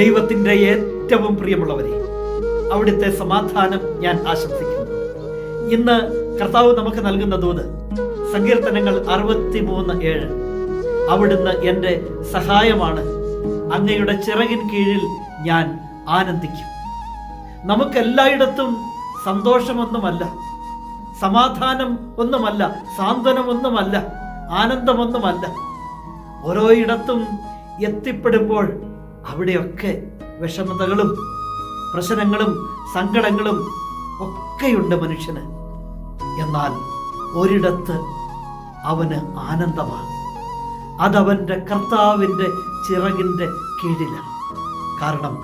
ദൈവത്തിന്റെ ഏറ്റവും പ്രിയമുള്ളവരെ അവിടുത്തെ സമാധാനം ഞാൻ ആശംസിക്കുന്നു. ഇന്ന് കർത്താവ് നമുക്ക് നൽകുന്ന ദൂത് സങ്കീർത്തനങ്ങൾ അറുപത്തിമൂന്ന് ഏഴ്. അവിടുന്ന് എന്റെ സഹായമാണ് അങ്ങയുടെ ചിറകിൻ കീഴിൽ ഞാൻ ആനന്ദിക്കും. നമുക്കെല്ലായിടത്തും സന്തോഷമൊന്നുമല്ല സമാധാനം ഒന്നുമല്ല സാന്ത്വനമൊന്നുമല്ല ആനന്ദമൊന്നുമല്ല. ഓരോയിടത്തും എത്തിപ്പെടുമ്പോൾ അവിടെയൊക്കെ വിഷമതകളും പ്രശ്നങ്ങളും സങ്കടങ്ങളും ഒക്കെയുണ്ട് മനുഷ്യന്. എന്നാൽ ഒരിടത്ത് അവന് ആനന്ദമാണ്. അതവന്റെ കർത്താവിന്റെ ചിറകിന്റെ കീഴിലാണ്. കാരണം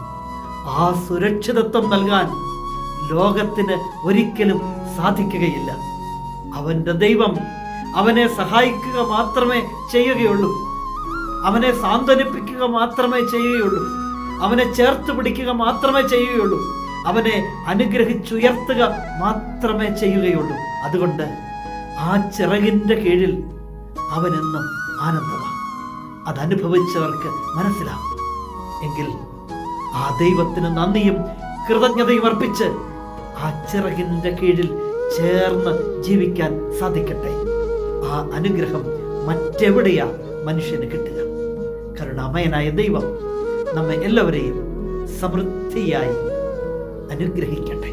ആ സുരക്ഷിതത്വം നൽകാൻ ലോകത്തിന് ഒരിക്കലും സാധിക്കുകയില്ല. അവന്റെ ദൈവം അവനെ സഹായിക്കുക മാത്രമേ ചെയ്യുകയുള്ളൂ. അവനെ സാന്ത്വനിപ്പിക്കുക മാത്രമേ ചെയ്യുകയുള്ളൂ. അവനെ ചേർത്ത് പിടിക്കുക മാത്രമേ ചെയ്യുകയുള്ളൂ. അവനെ അനുഗ്രഹിച്ചുയർത്തുക മാത്രമേ ചെയ്യുകയുള്ളൂ. അതുകൊണ്ട് ആ ചിറകിന്റെ കീഴിൽ അവനെന്നും ആനന്ദമാണ് അതനുഭവിച്ചവർക്ക് മനസ്സിലാവും. എങ്കിൽ ആ ദൈവത്തിന് നന്ദിയും കൃതജ്ഞതയും അർപ്പിച്ച് ആ ചിറകിന്റെ കീഴിൽ ചേർന്ന് ജീവിക്കാൻ സാധിക്കട്ടെ. ആ അനുഗ്രഹം മറ്റെവിടെയാ മനുഷ്യന് കിട്ടുക കരുണാമയനായ ദൈവം നമ്മെ എല്ലാവരെയും സമൃദ്ധിയായി അനുഗ്രഹിക്കട്ടെ.